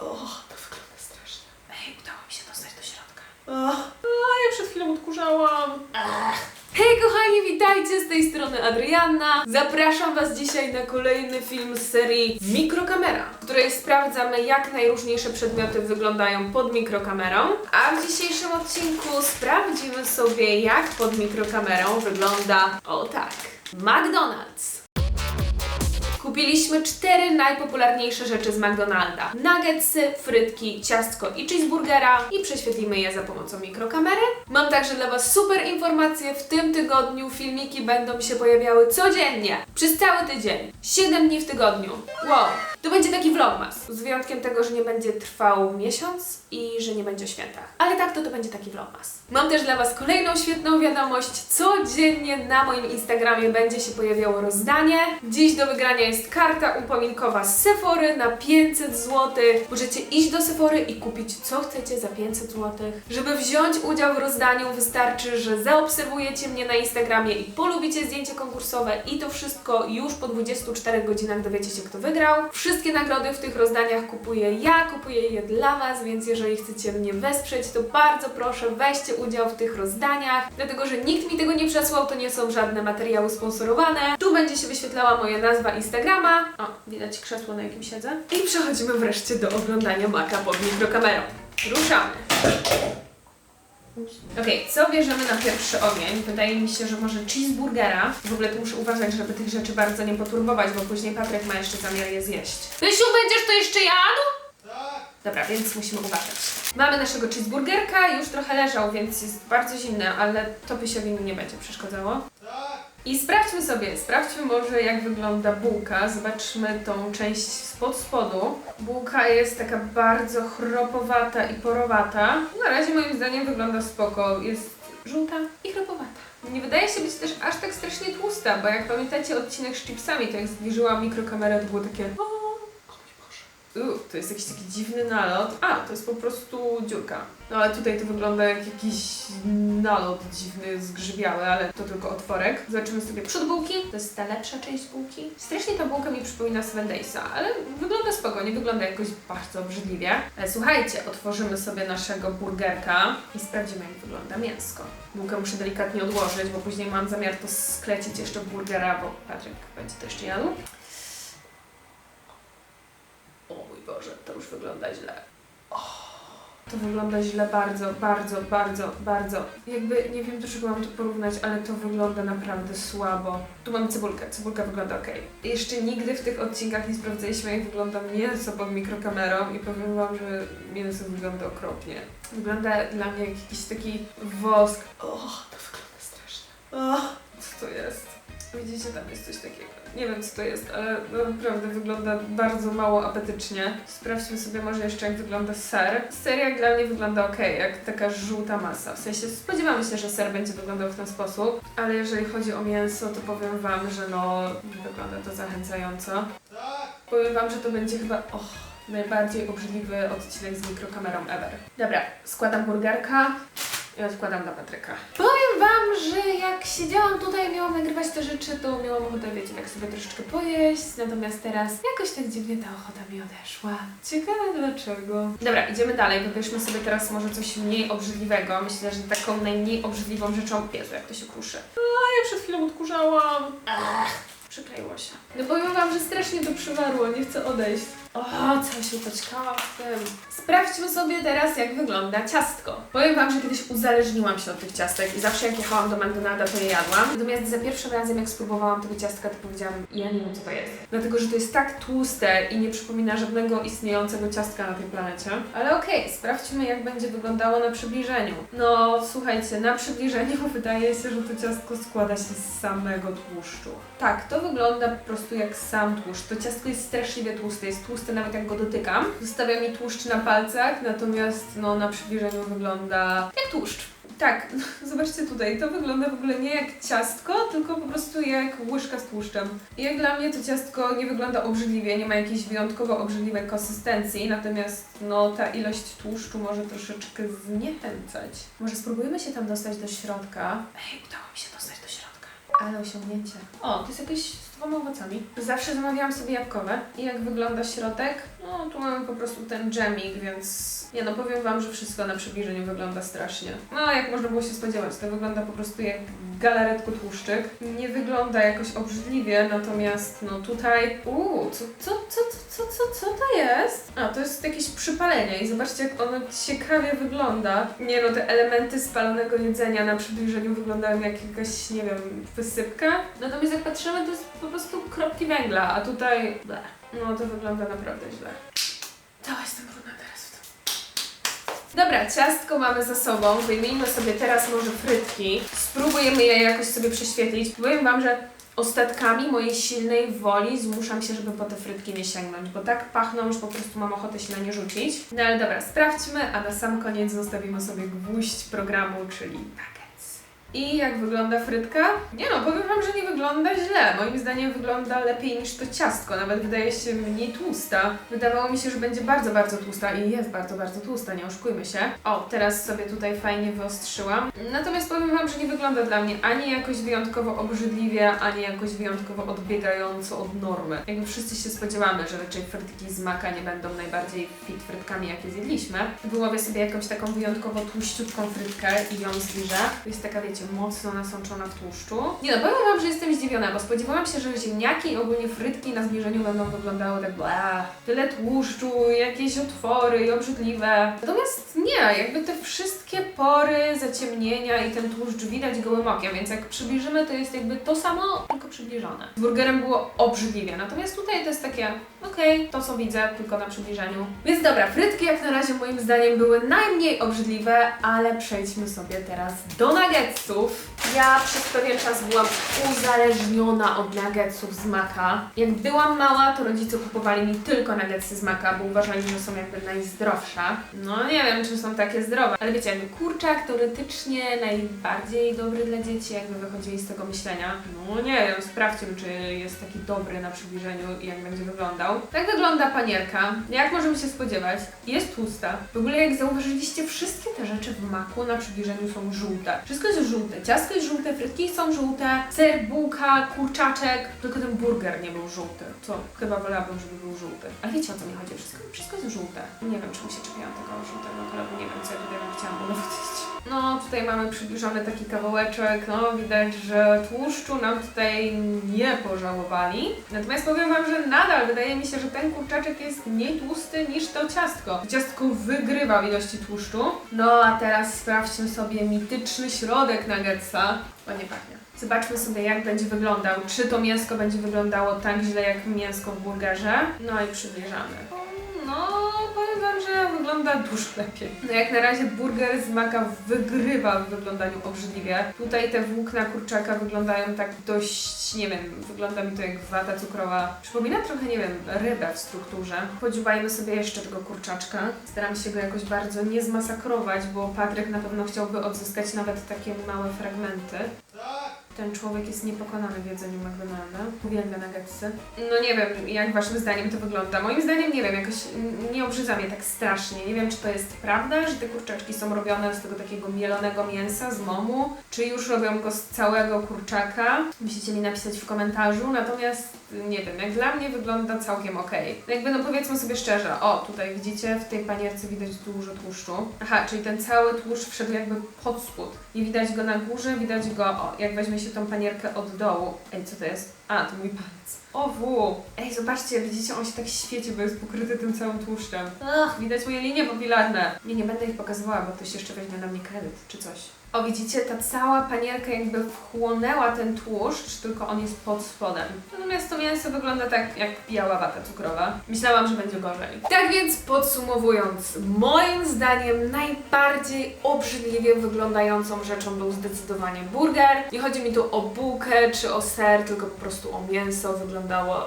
O, to wygląda strasznie. Ej, udało mi się dostać do środka. A ja przed chwilą odkurzałam. Hej kochani, witajcie z tej strony Adrianna. Zapraszam Was dzisiaj na kolejny film z serii Mikrokamera, w której sprawdzamy jak najróżniejsze przedmioty wyglądają pod mikrokamerą. A w dzisiejszym odcinku sprawdzimy sobie jak pod mikrokamerą wygląda, o tak, McDonald's. Kupiliśmy cztery najpopularniejsze rzeczy z McDonalda. Nuggetsy, frytki, ciastko i cheeseburgera i prześwietlimy je za pomocą mikrokamery. Mam także dla Was super informacje. W tym tygodniu filmiki będą się pojawiały codziennie, przez cały tydzień. 7 dni w tygodniu. Wow! To będzie taki vlogmas. Z wyjątkiem tego, że nie będzie trwał miesiąc i że nie będzie o świętach. Ale tak to to będzie taki vlogmas. Mam też dla Was kolejną świetną wiadomość. Codziennie na moim Instagramie będzie się pojawiało rozdanie. Dziś do wygrania jest karta upominkowa z Sephory na 500 zł. Możecie iść do Sephory i kupić co chcecie za 500 zł. Żeby wziąć udział w rozdaniu wystarczy, że zaobserwujecie mnie na Instagramie i polubicie zdjęcie konkursowe i to wszystko już po 24 godzinach dowiecie się kto wygrał. Wszystkie nagrody w tych rozdaniach kupuję ja, kupuję je dla Was, więc jeżeli chcecie mnie wesprzeć, to bardzo proszę weźcie udział w tych rozdaniach, dlatego że nikt mi tego nie przesłał, to nie są żadne materiały sponsorowane. Tu będzie się wyświetlała moja nazwa Instagrama. O, widać krzesło, na jakim siedzę. I przechodzimy wreszcie do oglądania maka pod mikrokamerą. Ruszamy. Okej, co bierzemy na pierwszy ogień? Wydaje mi się, że może cheeseburgera. W ogóle tu muszę uważać, żeby tych rzeczy bardzo nie poturbować, bo później Patryk ma jeszcze zamiar je zjeść. Pysiu, będziesz to jeszcze jadł? Dobra, więc musimy uważać. Mamy naszego cheeseburgerka, już trochę leżał, więc jest bardzo zimny, ale to Pysiowi nie będzie przeszkadzało. I sprawdźmy sobie, sprawdźmy może jak wygląda bułka, zobaczmy tą część spod spodu. Bułka jest taka bardzo chropowata i porowata. Na razie moim zdaniem wygląda spoko, jest żółta i chropowata. Nie wydaje się być też aż tak strasznie tłusta, bo jak pamiętacie odcinek z chipsami, to jak zbliżyłam mikrokamerę, to było takie... "O, Uuu, to jest jakiś taki dziwny nalot. A, to jest po prostu dziurka. No ale tutaj to wygląda jak jakiś nalot dziwny, zgrzybiały, ale to tylko otworek. Zobaczymy sobie przód bułki. To jest ta lepsza część bułki. Strasznie ta bułka mi przypomina Seven Daysa, ale wygląda spoko, nie wygląda jakoś bardzo obrzydliwie. Ale słuchajcie, otworzymy sobie naszego burgerka i sprawdzimy jak wygląda mięsko. Bułkę muszę delikatnie odłożyć, bo później mam zamiar to sklecić jeszcze burgera, bo Patryk będzie to jeszcze jadł. O mój Boże, to już wygląda źle. O, to wygląda źle bardzo, bardzo, bardzo, bardzo. Jakby nie wiem do czego mam to porównać, ale to wygląda naprawdę słabo. Tu mam cebulkę, cebulka wygląda ok. Jeszcze nigdy w tych odcinkach nie sprawdzaliśmy jak wygląda mięso pod mikrokamerą i powiem wam, że mięso wygląda okropnie. Wygląda dla mnie jak jakiś taki wosk. O, to wygląda strasznie. O, co to jest? Widzicie, tam jest coś takiego. Nie wiem, co to jest, ale no, naprawdę wygląda bardzo mało apetycznie. Sprawdźmy sobie może jeszcze, jak wygląda ser. Ser jak dla mnie wygląda ok, jak taka żółta masa. W sensie spodziewamy się, że ser będzie wyglądał w ten sposób, ale jeżeli chodzi o mięso, to powiem Wam, że no, wygląda to zachęcająco. Powiem Wam, że to będzie chyba... Najbardziej obrzydliwy odcinek z mikrokamerą ever. Dobra, składam burgerka i odkładam na Patryka. Powiem Wam, że jak siedziałam tutaj, miałam nagrywać te rzeczy, to miałam ochotę, wiecie, tak sobie troszeczkę pojeść, natomiast teraz jakoś tak dziwnie ta ochota mi odeszła. Ciekawe dlaczego. Dobra, idziemy dalej, wybierzmy sobie teraz może coś mniej obrzydliwego. Myślę, że taką najmniej obrzydliwą rzeczą, Jezu, jak to się kruszy. A ja przed chwilą odkurzałam. Przykleiło się. No powiem Wam, że strasznie to przywarło, nie chcę odejść. O, co się poćkałam w tym. Sprawdźmy sobie teraz, jak wygląda ciastko. Powiem Wam, że kiedyś uzależniłam się od tych ciastek i zawsze jak jechałam do McDonalda, to je jadłam. Natomiast za pierwszym razem, jak spróbowałam tego ciastka, to powiedziałam, ja nie wiem, co to jest. Dlatego, że to jest tak tłuste i nie przypomina żadnego istniejącego ciastka na tej planecie. Ale okej, sprawdźmy, jak będzie wyglądało na przybliżeniu. No, słuchajcie, na przybliżeniu wydaje się, że to ciastko składa się z samego tłuszczu. Tak, to wygląda po prostu jak sam tłuszcz. To ciastko jest straszliwie tłuste, jest tłuste nawet jak go dotykam. Zostawia mi tłuszcz na palcach, natomiast no, na przybliżeniu wygląda jak tłuszcz. Tak, zobaczcie tutaj, to wygląda w ogóle nie jak ciastko, tylko po prostu jak łyżka z tłuszczem. Jak dla mnie to ciastko nie wygląda obrzydliwie, nie ma jakiejś wyjątkowo obrzydliwej konsystencji, natomiast no ta ilość tłuszczu może troszeczkę zniechęcać. Może spróbujemy się tam dostać do środka. Ej, udało mi się dostać do. Ale osiągnięcie. O, to jest jakaś z dwoma owocami. Zawsze zamawiałam sobie jabłkowe. I jak wygląda środek? No, tu mamy po prostu ten dżemik, więc... Nie no, powiem Wam, że wszystko na przybliżeniu wygląda strasznie. No, jak można było się spodziewać, to wygląda po prostu jak galaretko tłuszczyk. Nie wygląda jakoś obrzydliwie, natomiast no tutaj... Uuu, co, co, co, co, co, co, to jest? A, to jest jakieś przypalenie i zobaczcie, jak ono ciekawie wygląda. Nie no, te elementy spalonego jedzenia na przybliżeniu wyglądają jak jakaś, nie wiem, wysypka. Natomiast jak patrzymy, to jest po prostu kropki węgla, a tutaj... Ble. No, to wygląda naprawdę źle. Cała jestem brudna teraz w tym. Dobra, ciastko mamy za sobą. Wyjmijmy sobie teraz może frytki. Spróbujemy je jakoś sobie prześwietlić. Powiem Wam, że ostatkami mojej silnej woli zmuszam się, żeby po te frytki nie sięgnąć, bo tak pachną, że po prostu mam ochotę się na nie rzucić. No ale dobra, sprawdźmy, a na sam koniec zostawimy sobie gwóźdź programu, czyli nuggets. I jak wygląda frytka? Nie no, powiem Wam, że nie wygląda źle. Moim zdaniem wygląda lepiej niż to ciastko. Nawet wydaje się mniej tłusta. Wydawało mi się, że będzie bardzo, bardzo tłusta i jest bardzo, bardzo tłusta, nie oszukujmy się. O, teraz sobie tutaj fajnie wyostrzyłam. Natomiast powiem Wam, że nie wygląda dla mnie ani jakoś wyjątkowo obrzydliwie, ani jakoś wyjątkowo odbiegająco od normy. Jakby wszyscy się spodziewamy, że raczej frytki z maka nie będą najbardziej fit frytkami, jakie zjedliśmy. Wyłowię sobie jakąś taką wyjątkowo tłuściutką frytkę i ją zbliżę. To jest taka, wiecie, mocno nasączona w tłuszczu. Nie no, powiem Wam, że jestem zdziwiona, bo spodziewałam się, że ziemniaki i ogólnie frytki na zbliżeniu będą wyglądały tak bla, tyle tłuszczu, jakieś otwory i obrzydliwe. Natomiast nie, jakby te wszystkie pory, zaciemnienia i ten tłuszcz widać gołym okiem, więc jak przybliżymy, to jest jakby to samo, tylko przybliżone. Z burgerem było obrzydliwie, natomiast tutaj to jest takie, okej, to co widzę, tylko na przybliżeniu. Więc dobra, frytki jak na razie moim zdaniem były najmniej obrzydliwe, ale przejdźmy sobie teraz do nuggetsów. Ja przez pewien czas byłam uzależniona od nuggetsów z maka. Jak byłam mała, to rodzice kupowali mi tylko nuggetsy z maka, bo uważali, że są jakby najzdrowsze. No nie wiem, czy są takie zdrowe, ale wiecie, jakby kurczak teoretycznie najbardziej dobry dla dzieci, jakby wychodzili z tego myślenia. No nie wiem, sprawdźmy, czy jest taki dobry na przybliżeniu i jak będzie wyglądał. Tak wygląda panierka. Jak możemy się spodziewać? Jest tłusta. W ogóle jak zauważyliście, wszystkie te rzeczy w maku na przybliżeniu są żółte. Wszystko jest żółte. Ciastko jest żółte, frytki są żółte, ser, bułka, kurczaczek, tylko ten burger nie był żółty. Co? Chyba wolałabym, żeby był żółty. Ale wiecie o co mi chodzi? Wszystko, wszystko jest żółte. Nie wiem, czemu się czepiałam tego żółtego koloru, nie wiem, co ja tutaj chciałam udowadniać. No, tutaj mamy przybliżony taki kawałeczek, no widać, że tłuszczu nam tutaj nie pożałowali. Natomiast powiem Wam, że nadal wydaje mi się, że ten kurczaczek jest mniej tłusty niż to ciastko. Ciastko wygrywa w ilości tłuszczu. No, a teraz sprawdźmy sobie mityczny środek nuggetsa. Ładnie pachnie. Zobaczmy sobie, jak będzie wyglądał. Czy to mięsko będzie wyglądało tak źle, jak mięsko w burgerze. No i przybliżamy. No, powiem Wam, że wygląda dużo lepiej. No jak na razie burger z maka wygrywa w wyglądaniu obrzydliwie. Tutaj te włókna kurczaka wyglądają tak dość, nie wiem, wygląda mi to jak wata cukrowa. Przypomina trochę, nie wiem, rybę w strukturze. Podziubajmy sobie jeszcze tego kurczaczka. Staram się go jakoś bardzo nie zmasakrować, bo Patryk na pewno chciałby odzyskać nawet takie małe fragmenty. Ten człowiek jest niepokonany w jedzeniu McDonalda. Uwielbia nuggetsy. No nie wiem, jak waszym zdaniem to wygląda. Moim zdaniem nie wiem, jakoś nie obrzydza mnie tak strasznie. Nie wiem, czy to jest prawda, że te kurczaczki są robione z tego takiego mielonego mięsa, z momu, czy już robią go z całego kurczaka. Musicie mi napisać w komentarzu, natomiast nie wiem, jak dla mnie wygląda całkiem. No jakby no powiedzmy sobie szczerze, o tutaj widzicie, w tej panierce widać dużo tłuszczu. Aha, czyli ten cały tłuszcz wszedł jakby pod spód. Nie widać go na górze, widać go, o, jak weźmie się tą panierkę od dołu. Ej, co to jest? A, to mój palec. O, w. Ej, zobaczcie, widzicie, on się tak świeci, bo jest pokryty tym całym tłuszczem. Ach, widać moje linie papilarne. Nie, nie będę ich pokazywała, bo ktoś jeszcze weźmie na mnie kredyt, czy coś. O, widzicie, ta cała panierka jakby wchłonęła ten tłuszcz, tylko on jest pod spodem. Natomiast to mięso wygląda tak jak biała wata cukrowa. Myślałam, że będzie gorzej. Tak więc podsumowując, moim zdaniem najbardziej obrzydliwie wyglądającą rzeczą był zdecydowanie burger. Nie chodzi mi tu o bułkę czy o ser, tylko po prostu o mięso. Wyglądało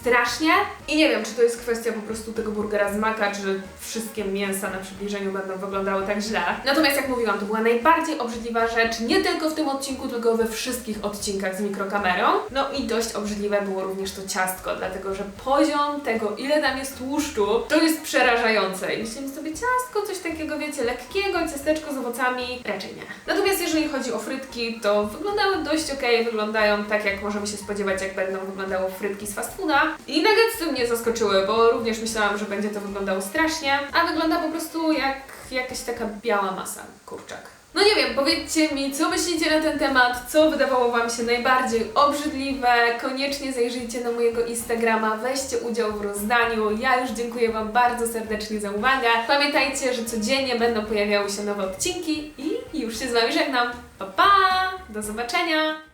strasznie. I nie wiem, czy to jest kwestia po prostu tego burgera z maka, czy wszystkie mięsa na przybliżeniu będą wyglądały tak źle. Natomiast jak mówiłam, to była najbardziej obrzydliwa rzecz, nie tylko w tym odcinku, tylko we wszystkich odcinkach z mikrokamerą. No i dość obrzydliwe było również to ciastko, dlatego że poziom tego, ile tam jest tłuszczu, to jest przerażające. I myślimy sobie, ciastko, coś takiego, wiecie, lekkiego, ciasteczko z owocami, raczej nie. Natomiast jeżeli chodzi o frytki, to wyglądały dość okej, wyglądają tak, jak możemy się spodziewać, jak będą wyglądały frytki z fast fooda. I nuggetsy mnie zaskoczyły, bo również myślałam, że będzie to wyglądało strasznie, a wygląda po prostu jak jakaś taka biała masa kurczak. No nie wiem, powiedzcie mi, co myślicie na ten temat, co wydawało Wam się najbardziej obrzydliwe. Koniecznie zajrzyjcie na mojego Instagrama, weźcie udział w rozdaniu. Ja już dziękuję Wam bardzo serdecznie za uwagę. Pamiętajcie, że codziennie będą pojawiały się nowe odcinki i już się z Wami żegnam. Pa, pa! Do zobaczenia!